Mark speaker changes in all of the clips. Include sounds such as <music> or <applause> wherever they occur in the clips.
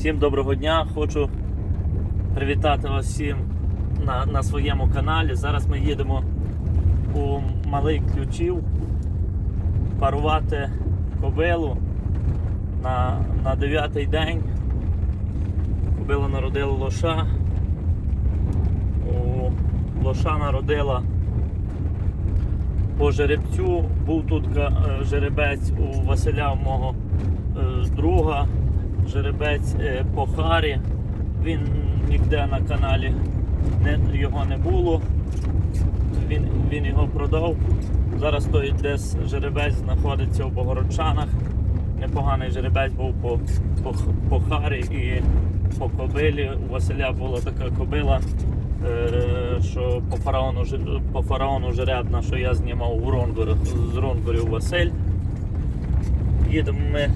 Speaker 1: Всім доброго дня! Хочу привітати вас всім на, на своєму каналі. Зараз ми їдемо у Малий Ключів парувати кобилу на, на 9-й день. Кобила народила лоша. Лоша народила по жеребцю. Був тут е, жеребець у Василя мого е, друга жеребець е, по Харі. Він ніде на каналі не, його не було. Він, він його продав. Зараз той десь жеребець знаходиться у Богородчанах. Непоганий жеребець був по, по, по Харі і по кобилі. У Василя була така кобила, е, що по фараону, по фараону жеребна, що я знімав у Ронгорі, з Ронгорів Василь. Їдемо ми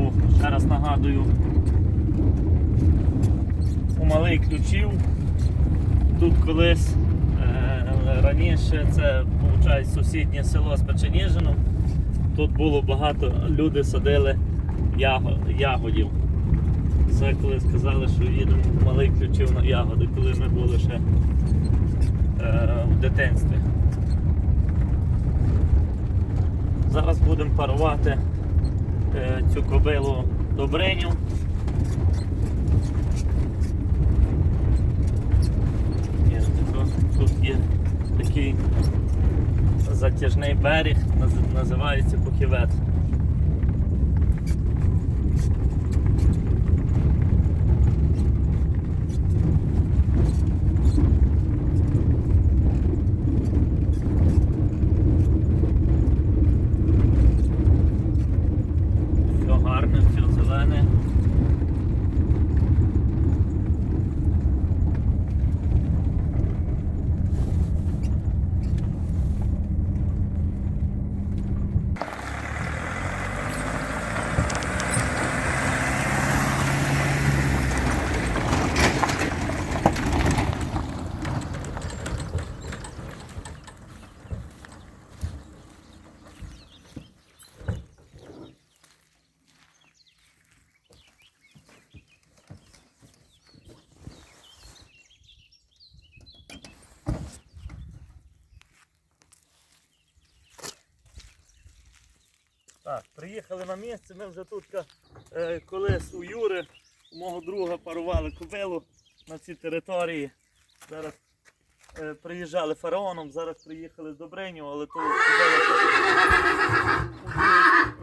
Speaker 1: у, ще нагадую, у малий ключів. Тут колись е, раніше це виходить сусіднє село з Печеніжином. Тут було багато, люди садили яго, ягодів. Це коли сказали, що їдемо в малий ключів на ягоди, коли ми були ще е, в дитинстві. Зараз будемо парувати цю кобилу Добриню. Тут є такий затяжний берег, називається Похівець. Все гарне, все зелене. Так, приїхали на місце. Ми вже тут е, колись у Юри, у мого друга парували кобилу на цій території. Зараз е, приїжджали фараоном, зараз приїхали з Добриню, але то у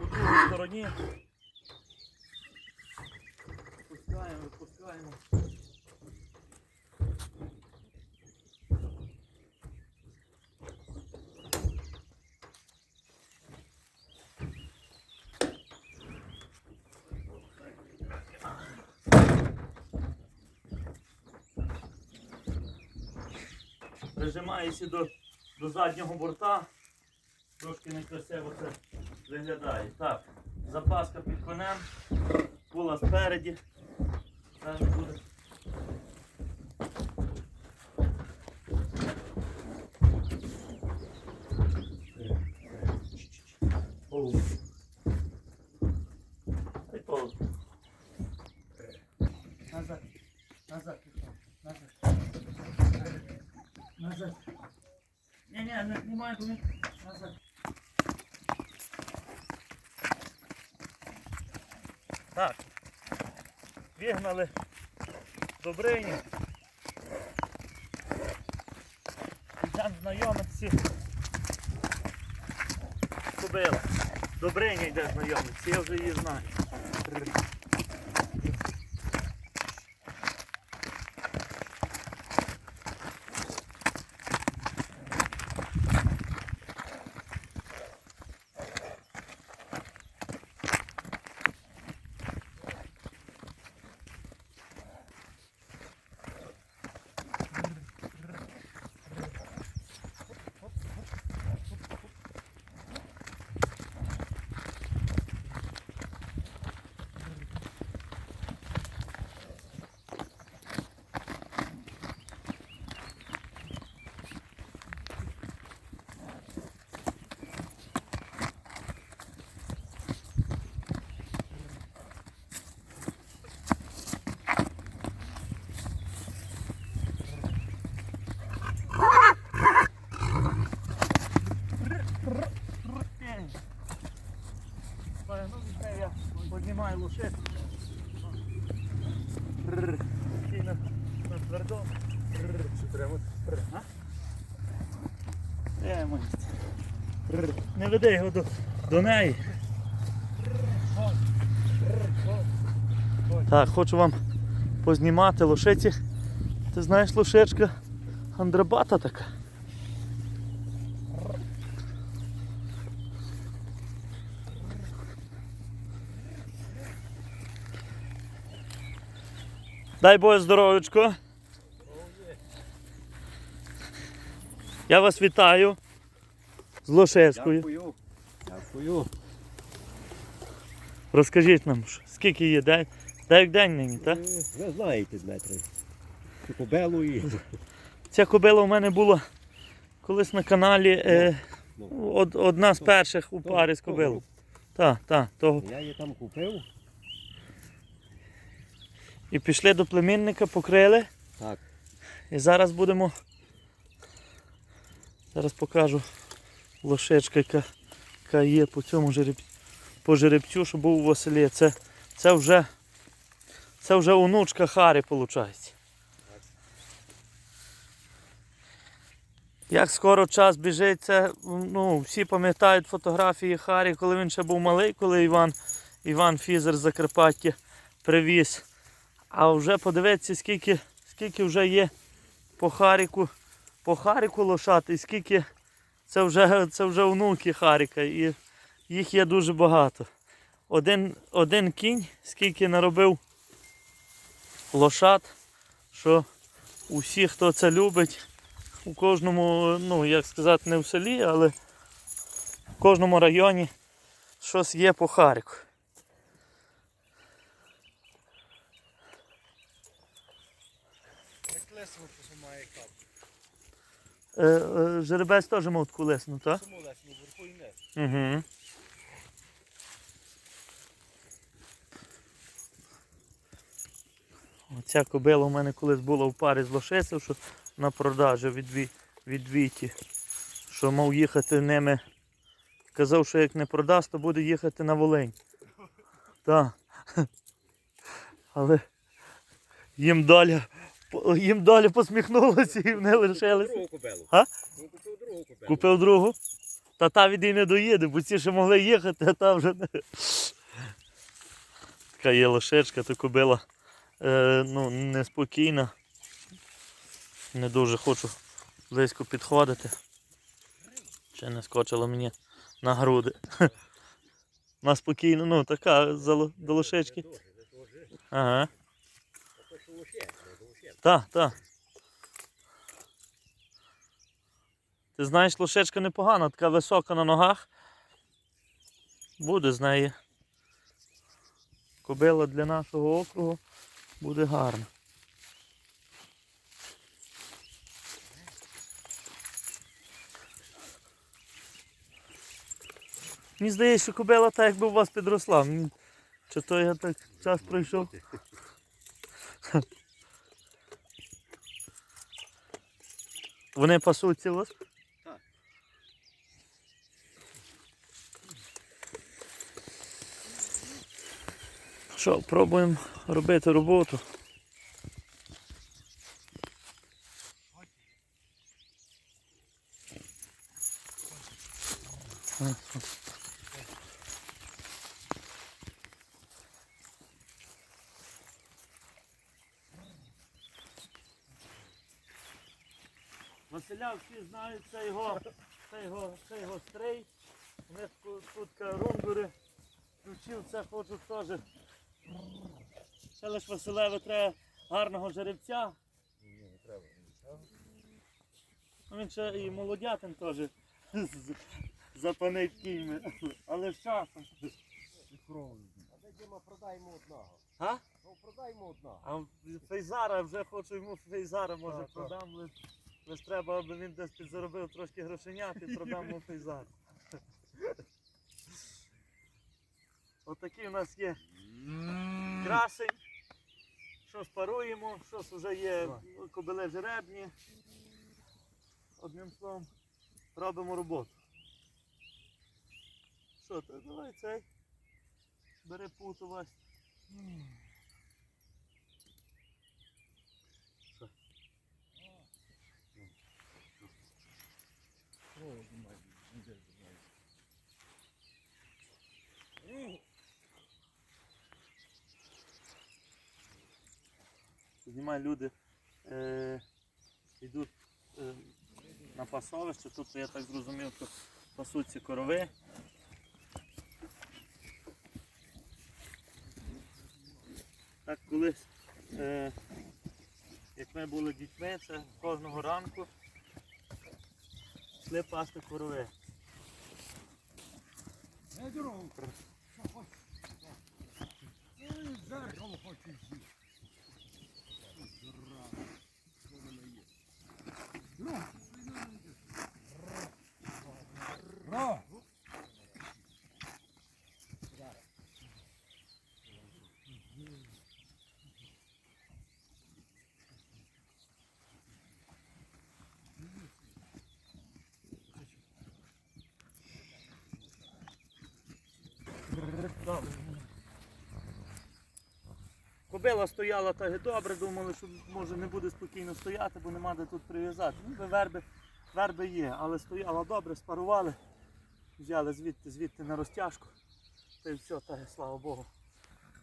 Speaker 1: другій, стороні. Пускаємо, випускаємо. Прижимаєшся до, до заднього борта. Трошки некрасиво це виглядає. Так, запаска під конем, кула спереді. Теж буде. Так. Вигнали Добрині. Йдемо знайомитися. Кобила. Добриня йде знайомитися, я вже її знаю. Рр. На? Рр. А? Е. Не веди його до, до неї. Так, хочу вам познімати лошиці. Ти знаєш лошечка Андрабата така. Дай Боже здоров'ячко. Я вас вітаю з лошечкою.
Speaker 2: Дякую. Дякую.
Speaker 1: Розкажіть нам, скільки є день? Дев'ять день нині, так?
Speaker 2: Ви знаєте, Дмитре. Цю Кобелу і
Speaker 1: Ця кобила у мене була колись на каналі е,
Speaker 2: ну,
Speaker 1: од, одна з перших у парі з кобил. Так, так, того.
Speaker 2: Я її там купив.
Speaker 1: І пішли до племінника, покрили.
Speaker 2: Так.
Speaker 1: І зараз будемо. Зараз покажу лошечка, яка, яка є по цьому жереб... по жеребцю, що був у Василі. Це, це вже це вже онучка Харі, виходить. Як скоро час біжить, це, ну, всі пам'ятають фотографії Харі, коли він ще був малий, коли Іван, Іван Фізер з Закарпаття привіз. А вже подивіться, скільки, скільки вже є по Харіку, по Харіку лошат, і скільки це вже, це вже внуки Харіка, і їх є дуже багато. Один, один кінь, скільки наробив лошат, що усі, хто це любить, у кожному, ну як сказати, не в селі, але в кожному районі щось є по Харіку.
Speaker 2: Як лесово посумає кап.
Speaker 1: Е, е, жеребець теж мав таку лесну, так?
Speaker 2: Чому лесно вверху і не?
Speaker 1: Угу. Оця кобила у мене колись була в парі з лошицею, що на продажу від, від Віті, що мав їхати ними. Казав, що як не продасть, то буде їхати на Волинь. <laughs> Так. Але їм доля, їм доля посміхнулася і вони лишилися.
Speaker 2: Другу кобелу.
Speaker 1: А?
Speaker 2: Ну, купив другу кобелу.
Speaker 1: Купив другу. Та та від і не доїде, бо ці ще могли їхати, а та вже не. Така є лошечка, то кобила е, ну, неспокійна. Не дуже хочу близько підходити. Ще не скочила мені на груди. <laughs> Вона спокійно, ну така до лошечки.
Speaker 2: Не.
Speaker 1: Ага. Так, так. Ти знаєш, лошечка непогана, така висока на ногах. Буде з неї. Кобила для нашого округу буде гарна. Мені здається, що кобила так якби у вас підросла. Чи то я так час пройшов? Вони пасуться у вас?
Speaker 2: Так.
Speaker 1: Що, пробуємо робити роботу. Василя всі знають, це його, це його, це його стрей. У них тут, рундури. Включив це хочу теж. Ще лиш Василеві треба гарного жеребця.
Speaker 2: Ні, не треба.
Speaker 1: Ну, Він ще і молодятин теж запанить кіньми. Але з часом.
Speaker 2: А де Діма, продаємо одного.
Speaker 1: А?
Speaker 2: Ну, продаємо одного.
Speaker 1: А Фейзара вже хочу йому Фейзара може продам. Лиш, треба, аби він десь підзаробив трошки грошенят і продам йому Фейзар. Отакий у нас є красень. Щось паруємо, щось вже є кобили жеребні. Одним словом, робимо роботу. Що, то давай цей. перепуталась.
Speaker 2: Провод немає.
Speaker 1: Знімай люди е, йдуть е, на пасовище. Тут я так зрозумів, що пасуться корови. Так колись, е, як ми були дітьми, це кожного ранку йшли пасти корови.
Speaker 2: Не дорогу. Що хочеш? Ой, Зеркало хочу з'їсти. Дурак. Що воно є? Ну,
Speaker 1: Кобила стояла так добре, думали, що може не буде спокійно стояти, бо нема де тут прив'язати. Ну, верби, верби є, але стояла добре, спарували, взяли звідти, звідти на розтяжку. Та й все, та слава Богу.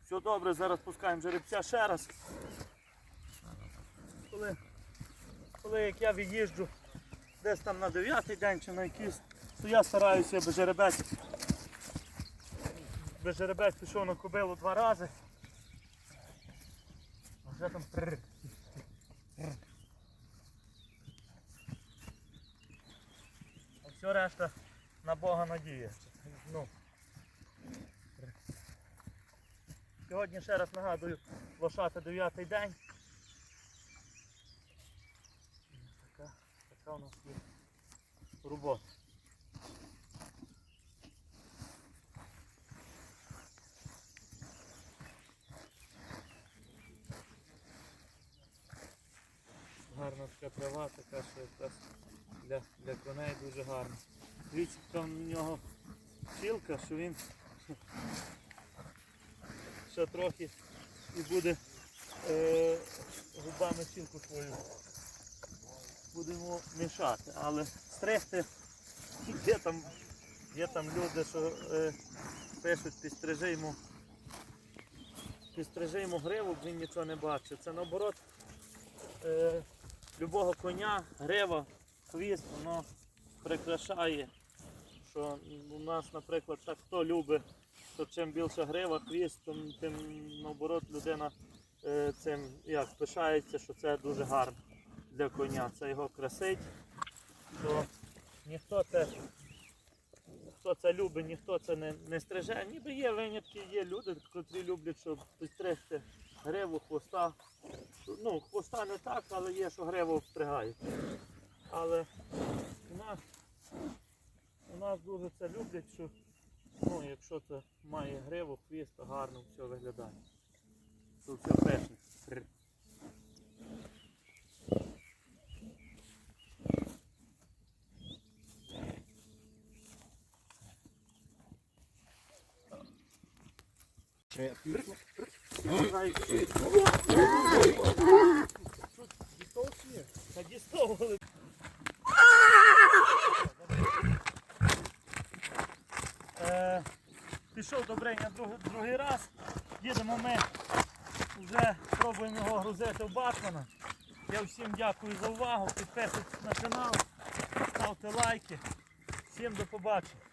Speaker 1: Все добре, зараз пускаємо жеребця ще раз. Коли, коли як я від'їжджу десь там на 9 день чи на якийсь, то я стараюся без жеребець. Без жеребець пішов на кобилу два рази. Вже там. А все решта на Бога надія. Ну. Сьогодні ще раз нагадую, лошата 9 день. Така, така у нас є робота. Гарна така трава, така що якраз для, для коней дуже гарна. Дивіться, там в нього пчілка, що він <laughs> ще трохи і буде е, губами пчілку свою будемо мішати. Але стригти <laughs> є там, є там люди, що е, пишуть, підстрижи йому, підстрижи йому гриву, він нічого не бачить. Це наоборот е, любого коня, грива, хвіст, воно прикрашає. Що у нас, наприклад, так хто любить, що чим більша грива, хвіст, тим, тим наоборот людина е, цим як пишається, що це дуже гарно для коня. Це його красить. То ніхто це, хто це любить, ніхто це не, не стриже. Ніби є винятки, є люди, котрі люблять, щоб підстригти гриву, хвоста. Ну, хвоста не так, але є, що гриву обстригають. Але у нас, у нас дуже це люблять, що ну, якщо це має гриву, хвіст, то гарно все виглядає. То все пишне. Прр. Е, Пішов до Бреня другий, другий раз. Їдемо ми вже пробуємо його грузити в Батмана. Я всім дякую за увагу. Підписуйтесь на канал, ставте лайки. Всім до побачення.